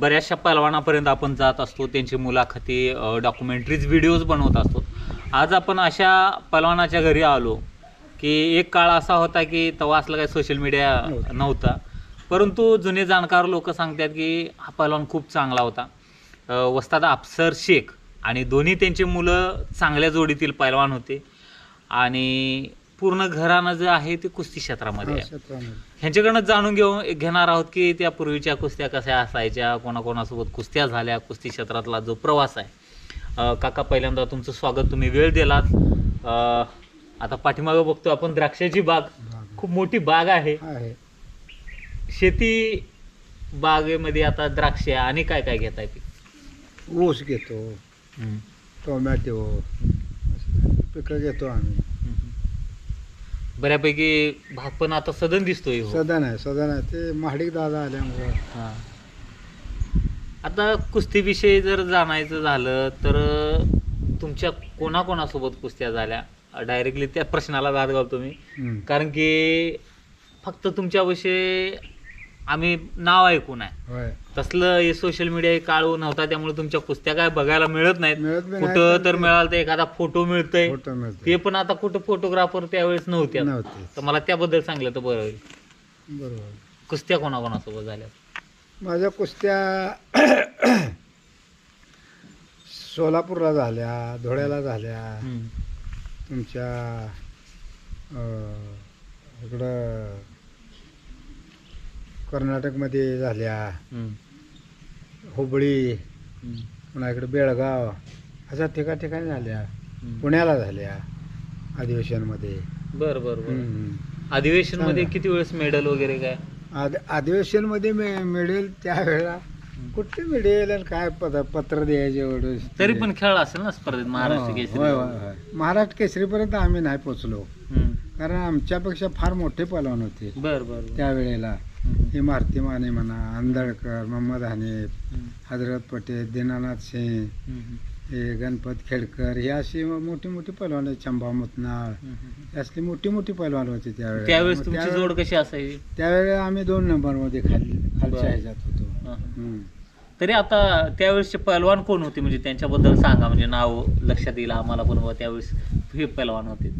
बऱ्याचशा पहलवानापर्यंत आपण जात असतो. त्यांची मुलाखती डॉक्युमेंटरीज व्हिडिओज बनवत असतो. आज आपण अशा पहलवानाच्या घरी आलो की एक काळ असा होता की तेव्हा असलं काही सोशल मीडिया नव्हतं. परंतु जुने जाणकार लोक सांगतात की हा पहलवान खूप चांगला होता. वस्ताद अफसर शेख आणि दोन्ही त्यांची मुलं चांगल्या जोडीतील पैलवान होते. आणि पूर्ण घराणं जे आहे ते कुस्ती क्षेत्रामध्ये आहे. क्षेत्रामध्ये. ह्यांच्याकडनं जाणून घेऊ घेणार आहोत की त्या पूर्वीच्या कुस्त्या कशा असायच्या कोणाकोणासोबत कुस्त्या झाल्या कुस्ती क्षेत्रातला जो प्रवास आहे. अ, काका पहिल्यांदा तुमचं स्वागत तुम्ही वेळ दिलात. अ, आता पाठीमागं बघतो आपण द्राक्षाची बाग. खूप मोठी बाग आहे. आहे. शेती बागेमध्ये आता द्राक्ष आणि काय काय घेताय पीक ऊस घेतो टोमॅटो पिकं घेतो आम्ही. बऱ्यापैकी भाग पण आता सदन दिसतोय हो. सदन आहे सदन आहे ते महाडिक दादा आल्यामुळं हा. आता कुस्तीविषयी जर जाणायचं झालं तर तुमच्या कोणाकोणासोबत कुस्त्या झाल्या डायरेक्टली त्या प्रश्नाला दाद घालतो मी हम्म. कारण की फक्त तुमच्याविषयी आम्ही नाव ऐकून आहे होय. तसलं हे सोशल मीडिया काळू नव्हता त्यामुळे तुमच्या कुस्त्या काय बघायला मिळत नाहीत. मिळत बी नाही कुठं तर मिळालं तर एखादा फोटो मिळतोय. फोटो मिळतो ते पण आता कुठं फोटोग्राफर त्यावेळेस नव्हते नव्हते. तर मला त्याबद्दल सांगलं तर बरं होईल. बरोबर. कुस्त्या कोणाकोणासोबत झाल्या माझ्या कुस्त्या सोलापूरला झाल्या धुळ्याला झाल्या. हम्म. तुमच्या अं, इकडं कर्नाटकमध्ये झाल्या. हुबळी. पुन्हा इकडं बेळगाव अशा ठिका ठिकाणी झाल्या. पुण्याला झाल्या अधिवेशनमध्ये बरं बरं. अधिवेशनमध्ये. किती वेळेस मेडल वगैरे काय आद अधिवेशनमध्ये मे मिळेल त्यावेळेला कुठे मिळेल आणि काय पत्र द्यायचे एवढं तरी पण खेळ असेल ना स्पर्धेत महाराष्ट्र केसरी होय, होय. महाराष्ट्र केसरीपर्यंत आम्ही नाही पोचलो. कारण आमच्यापेक्षा फार मोठे पलवान होते बरं बरं. त्यावेळेला हम्म. हे मारुती माने म्हणा आंदळकर मोहम्मद हनीफ. हजरत पटेल दीनानाथ सिंग. हे गणपत खेडकर हे अशी मोठी मोठी पैलवान आहेत चंबा मुतनाळ असली मोठी मोठी पैलवान होती त्यावेळेस तुमची त्यावेळेला- जोड कशी असायची त्यावेळेला आम्ही दोन नंबरमध्ये खाली खालच्या. ह्याच्यात होतो. हम्म. तरी आता त्यावेळेसचे पहलवान कोण होते म्हणजे त्यांच्याबद्दल सांगा म्हणजे नाव लक्षात येईल आम्हाला पण त्यावेळेस हे पहलवान होते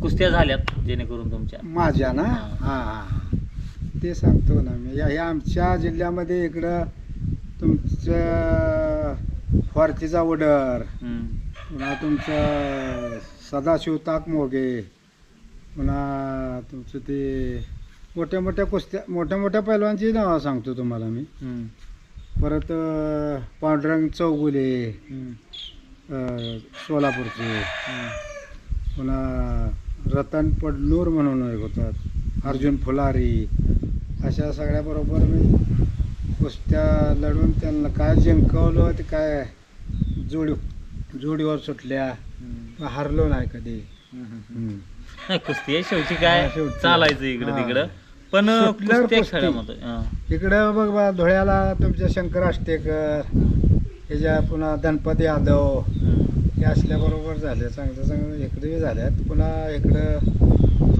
कुस्त्या झाल्यात जेणेकरून तुमच्या माझ्या ना हा. हा हा ते सांगतो ना मी या- आमच्या जिल्ह्यामध्ये इकडं तुमचं फॉर्तीचा वडर. पुन्हा तुमचं सदाशिव ताक मोगे पुन्हा तुमचं ते मोठ्या मोठ्या कुस्त्या मोठ्या मोठ्या पैलवानची नावं सांगतो तुम्हाला मी. परत पांडुरंग चौगुले सोलापूरचे. पुन्हा रतन पडनूर म्हणून एक होतात अर्जुन फुलारी अशा सगळ्याबरोबर मी कुस्त्या लढून त्यांना काय जिंकवलं ते काय जोडी जोडीवर सुटल्या. हरलो नाही कधी. नाही कुस्ती आहे शेवटी काय शेवटी. चालायचं इकडं हा. तिकडं पण सुटल्यावर कुस्त्या कुस्ती. खेळामध्ये हा. इकडं बघ बा धुळ्याला तुमच्या शंकर आष्टेकर ह्याच्या पुन्हा गणपती यादव हम्म. हे असल्याबरोबर झाले चांगलं चांगलं इकडे झाल्यात पुन्हा इकडं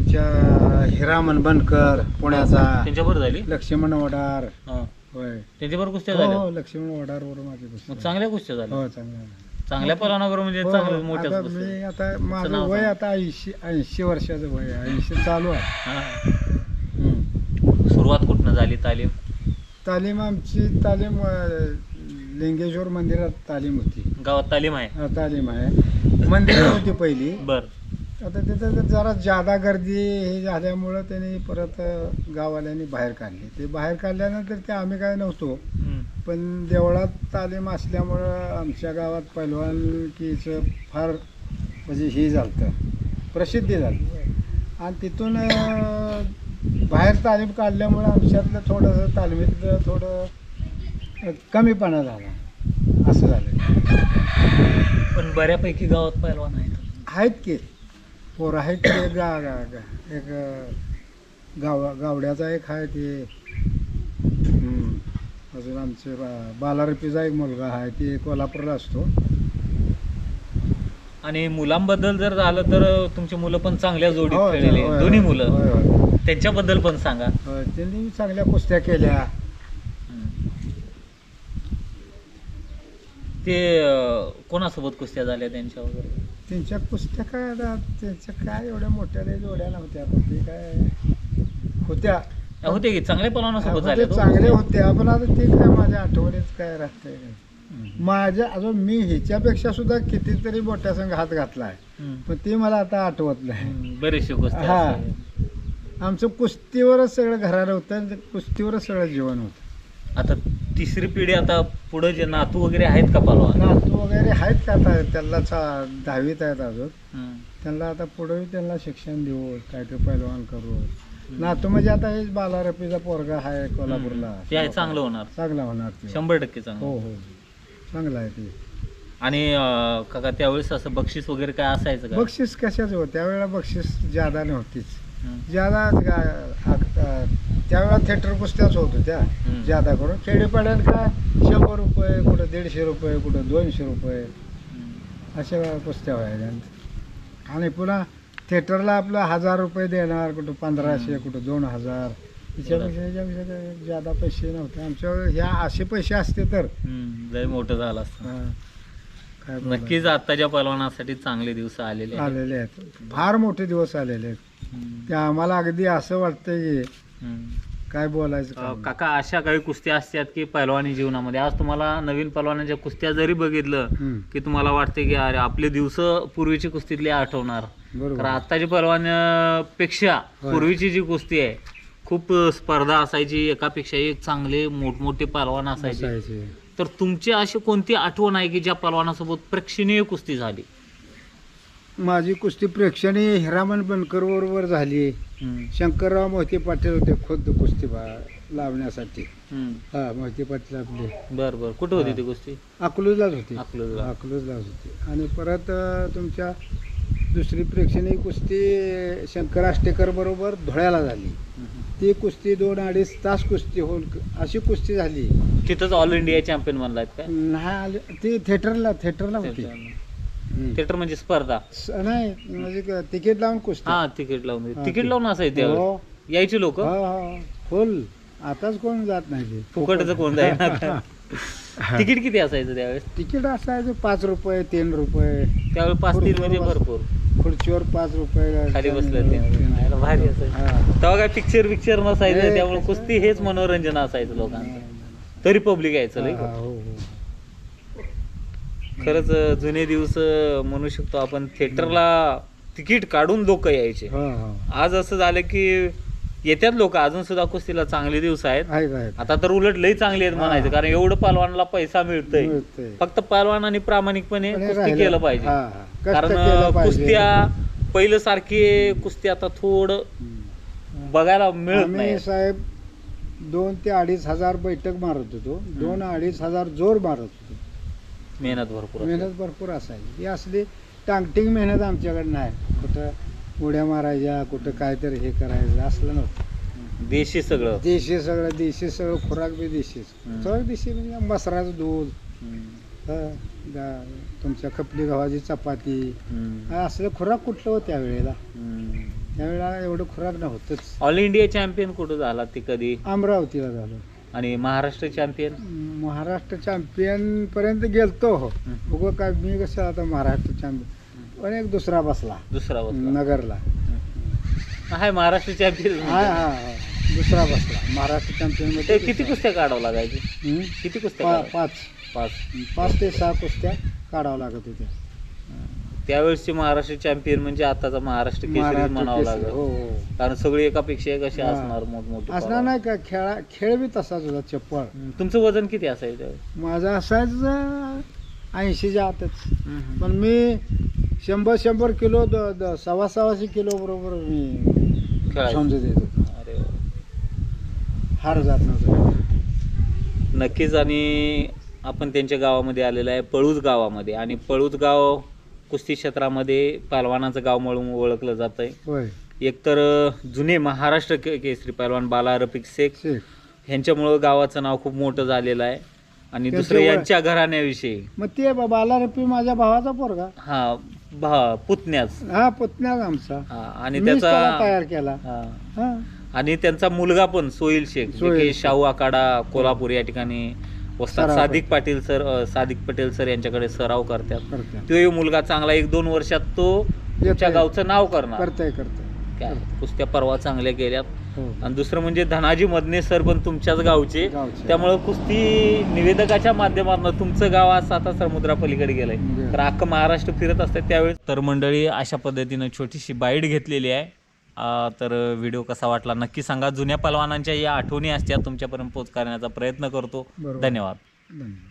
तुमच्या हिरामन बनकर पुण्याचा त्यांच्याबरोबर झाली लक्ष्मण वडार हा. होय त्यांच्याबरोबर कुस्त्या हो झाल्या हो, लक्ष्मण वडार बरोबर माझी मग कुस्ती. चांगल्या कुस्त्या झाल्या हो चांगलं चांगल्या पलवानाबरोबर म्हणजे हो, चांगल्या. मोठ्या आता कुस्त्या. मी आता माझं नाव वय. आता ऐंशी ऐंशी वर्षाचं वय आहे ऐंशी चालू आहे हा. हम्म. सुरुवात कुठनं झाली तालीम तालीम आमची तालीम अं, लिंगेश्वर मंदिरात तालीम होती गावात तालीम आहे तालीम आहे मंदिरात होती पहिली बर आता तिथं तर जरा जादा गर्दी हे झाल्यामुळं त्यांनी परत गाववाल्यांनी बाहेर काढली. ते बाहेर काढल्यानंतर ते आम्ही काय नव्हतो. पण देवळात तालीम असल्यामुळं आमच्या गावात पैलवानकीचं फार म्हणजे हे झालं प्रसिद्धी झाली. आणि तिथून बाहेर तालीम काढल्यामुळं आमच्यातलं थोडंसं तालमीतलं थोडं कमीपणा झाला. असं झालं. पण बऱ्यापैकी गावात पहिलवान आहेत. आहेत की. पोरं आहेत ते गा गा गा एक गाव गावड्याचा एक आहे ते. अजून आमचे बालारपीचा एक मुलगा आहे ते कोल्हापूरला असतो आणि मुलांबद्दल जर झालं तर तुमची मुलं पण चांगल्या जोडीत होय, खेळलेली होय, आहेत. दोन्ही मुलं होय, होय. त्यांच्याबद्दल पण सांगा होय, त्यांनी चांगल्या कुस्त्या केल्या. ते अं, कोणासोबत कुस्त्या झाल्या त्यांच्या वगैरे त्यांच्या आता त्यांच्या काय एवढ्या मोठ्या लय जोड्या नव्हत्या पण ते काय होत्या होते की चांगल्या पलवानासोबत होते, तो? चांगले होते पण आता ते काय माझ्या आठवणीत काय राहतंय. माझ्या अजून मी ह्याच्यापेक्षा सुद्धा कितीतरी मोठ्या संघ हात घातलाय. पण ते मला आता आठवत नाही. बरेचसे कुस्त्या हा. आमचं कुस्तीवरच सगळं घरानं होतं कुस्तीवरच सगळं जीवन होतं आता तिसरी पिढी आता पुढे जे नातू वगैरे आहेत का पलवान? नातू वगैरे आहेत का आता? त्यांना चा- दहावीत आहेत अजून. त्यांना आता पुढे त्यांना शिक्षण देऊ काय ते पैलवान करू. नातू म्हणजे आता हे बालारपीचा पोरगा आहे कोल्हापूरला. ते आहे चांगलं होणार. चांगला होणार ते. शंभर टक्के चांगलं हो हो. चांगला आहे ते. आणि अं, काका त्यावेळेस असं बक्षीस वगैरे काय असायचं का? बक्षीस कशाच हो त्यावेळेला बक्षीस ज्यादा नव्हतीच हम्म. ज्यादा त्यावेळेला थिएटर कुस्त्याच होत होत्या. ज्यादा करून खेडेपाड्यात काय शंभर रुपये कुठं दीडशे रुपये कुठं दोनशे रुपये. अशा कुस्त्या व्हायच्या आणि पुन्हा थिएटरला आपलं हजार रुपये देणार कुठं पंधराशे कुठं दोन हजार त्याच्यापेक्षा याच्यापेक्षा काही ज्यादा पैसे नव्हते आमच्यावर ह्या असे पैसे असते तर. लय मोठं झालं असतं काय बोलायचं. नक्कीच आत्ताच्या पलवानासाठी चांगले दिवस आलेले आहेत आलेले आहेत फार मोठे दिवस आलेले आहेत. ते आम्हाला अगदी असं वाटतंय की. काय बोलायचं काम. काका अशा काही कुस्त्या असतात की पैलवानी जीवनामध्ये आज तुम्हाला नवीन पैलवानाच्या कुस्त्या जरी बघितलं हम्म, की तुम्हाला वाटते की अरे आपले दिवस पूर्वीची कुस्तीतली आठवणार बरोबर आत्ताची पैलवान अं, पेक्षा होय. पूर्वीची जी कुस्ती आहे खूप स्पर्धा असायची एकापेक्षा एक चांगले मोठमोठे पैलवान असायचे असायचे. तर तुमची अशी कोणती आठवण आहे की ज्या पैलवानासोबत प्रेक्षणीय कुस्ती झाली माझी कुस्ती प्रेक्षणीय हिरामन बनकर बरोबर झाली. शंकरराव मोहिते पाटील होते खुद्द कुस्ती बा- लावण्यासाठी. हा मोहिते पाटील आपले बर बर कुठे होती. ती कुस्ती अकलूजलाच होती अकलूजला. अकलूजलाच होती आणि परत अं, तुमच्या दुसरी प्रेक्षणीय कुस्ती शंकर आष्टेकर बरोबर धुळ्याला झाली. ती कुस्ती दोन अडीच तास कुस्ती होऊन अशी कुस्ती झाली तिथंच ऑल इंडिया चॅम्पियन बनलात काय नाही आले ती थिएटरला थिएटरला होती. थिएटर म्हणजे स्पर्धा. स- नाही म्हणजे क- तिकीट लावून कुस्ती हा तिकीट लावून हा, तिकीट लावून असायचं हो. यायचे लोक? हो, हो. फुल. आताच कोण जात नाही ते. फुकटचं कोण आता? तिकीट किती असायचं त्यावेळेस? तिकीट असायचं पाच रुपये तीन रुपये. त्यावेळेस पाच तीन म्हणजे. भरपूर. खुर्चीवर पाच रुपये. खाली बसलं ते. भारी असायचं. हा. तेव्हा काय पिक्चर पिक्चर नसायचं त्यामुळे? कुस्ती हेच मनोरंजन असायचं लोकांचं. तरी पब्लिक यायचं हो, हो. खरंच जुने दिवस म्हणू शकतो आपण थिएटरला तिकीट काढून लोक यायचे हो, हो. आज असं झालं की येतात लोक अजून सुद्धा कुस्तीला चांगले दिवस आहेत. आता तर उलट लई चांगले आहेत. म्हणायचं कारण एवढं पालवानाला पैसा मिळतोय. फक्त पालवानांनी प्रामाणिकपणे पण कुस्ती. केलं पाहिजे कारण. कुस्त्या पहिलं सारखी कुस्ती आता थोडं. बघायला मिळत नाही साहेब दोन ते अडीच हजार बैठक मारत होतो दोन अडीच हजार जोर मारत होतो मेहनत भरपूर. मेहनत भरपूर असायची. ही असली टांगटिंग मेहनत आमच्याकडे नाही. कुठं उड्या मारायच्या कुठं काहीतरी हे करायचं असलं नव्हतं. देशी सगळं. देशी सगळं देशी सगळं खुराक बी देशीच. हम्म. सगळं देशी म्हणजे मसराचं दूध. हम्म. हं, तुमच्या खपली गव्हाची चपाती. हम्म. हा, असलं खुराक कुठलं होतं त्यावेळेला? हम्म. त्यावेळेला एवढं खुराक नव्हतंच. ऑल इंडिया चॅम्पियन कुठं झाला ते कधी? अमरावतीला झालं. आणि महाराष्ट्र चॅम्पियन महाराष्ट्र चॅम्पियन पर्यंत गेलतो हो. हम्म. उगं काय मी कसं आता महाराष्ट्र चॅम्पियन पण एक दुसरा बसला. दुसरा बसला. नगरला. हाय महाराष्ट्र चॅम्पियन हा हा हा. दुसरा बसला. महाराष्ट्र चॅम्पियन ते किती कुस्त्या काढावं लागायची? हम्म? किती कुस्त्या पा- काढावं? पाच. पाच. पाच ते सहा कुस्त्या काढावं लागत होत्या. त्यावेळेसचे महाराष्ट्र चॅम्पियन म्हणजे आताचा महाराष्ट्र केसरी महाराष्ट्र म्हणावं केसरी, लागेल हो हो कारण सगळी एकापेक्षा एक असे हा. असणार मोठमोठे असणार. नाही का खेळा खेळ बी तसाच होता चप्पळ हम्म. तुमचं वजन किती असायचं? माझा असायचं ऐंशीच्या आतच. पण मी शंभर शंभर किलो द- द- सव्वा सव्वाशे किलो बरोबर मी खेळायचं. समजत येत अरे वा. हार जात नव्हतं नक्कीच आणि आपण त्यांच्या गावामध्ये आलेलो आहे पळूज गावामध्ये आणि पळूज गाव कुस्ती क्षेत्रामध्ये पहलवानाचं गाव म्हणून ओळखलं जात आहे एकतर जुने महाराष्ट्र के- केसरी पहलवान बाला रफिक शेख ह्यांच्यामुळं गावाचं नाव खूप मोठं झालेलं आहे. आणि दुसरं यांच्या घराण्याविषयी. मग ते बाबा आला रपी माझ्या भावाचा पोरगा. हा भा पुतण्याच. हा पुतण्याच आमचा. हा आणि त्याचा तयार केला. आणि त्यांचा मुलगा पण सोईल सोहेल शेख. शाहू आखाडा कोल्हापूर या ठिकाणी सराव सादिक पाटील सर अ, सादिक पटेल सर यांच्याकडे सराव करतात. करते तो मुलगा चांगला एक दोन वर्षात तो तुमच्या येतोय. गावचं नाव करणार. करताय करताय. काय कुस्त्या परवा चांगल्या गेल्यात. हो. आणि दुसरं म्हणजे धनाजी मदने सर पण तुमच्याच गावचे. गावचे. त्यामुळं कुस्ती निवेदकाच्या माध्यमातून तुमचं गाव आज आता समुद्रापलीकडे गेलंय. गेलं. तर अख्खं महाराष्ट्र फिरत असतं त्यावेळेस तर मंडळी अशा पद्धतीनं छोटीशी बाईट घेतलेली आहे. तर व्हिडिओ कसा वाटला नक्की सांगा. जुन्या पलवानांच्या या आठवणी असत्या तुमच्यापर्यंत पोच करण्याचा प्रयत्न करतो. धन्यवाद. धन्यवाद.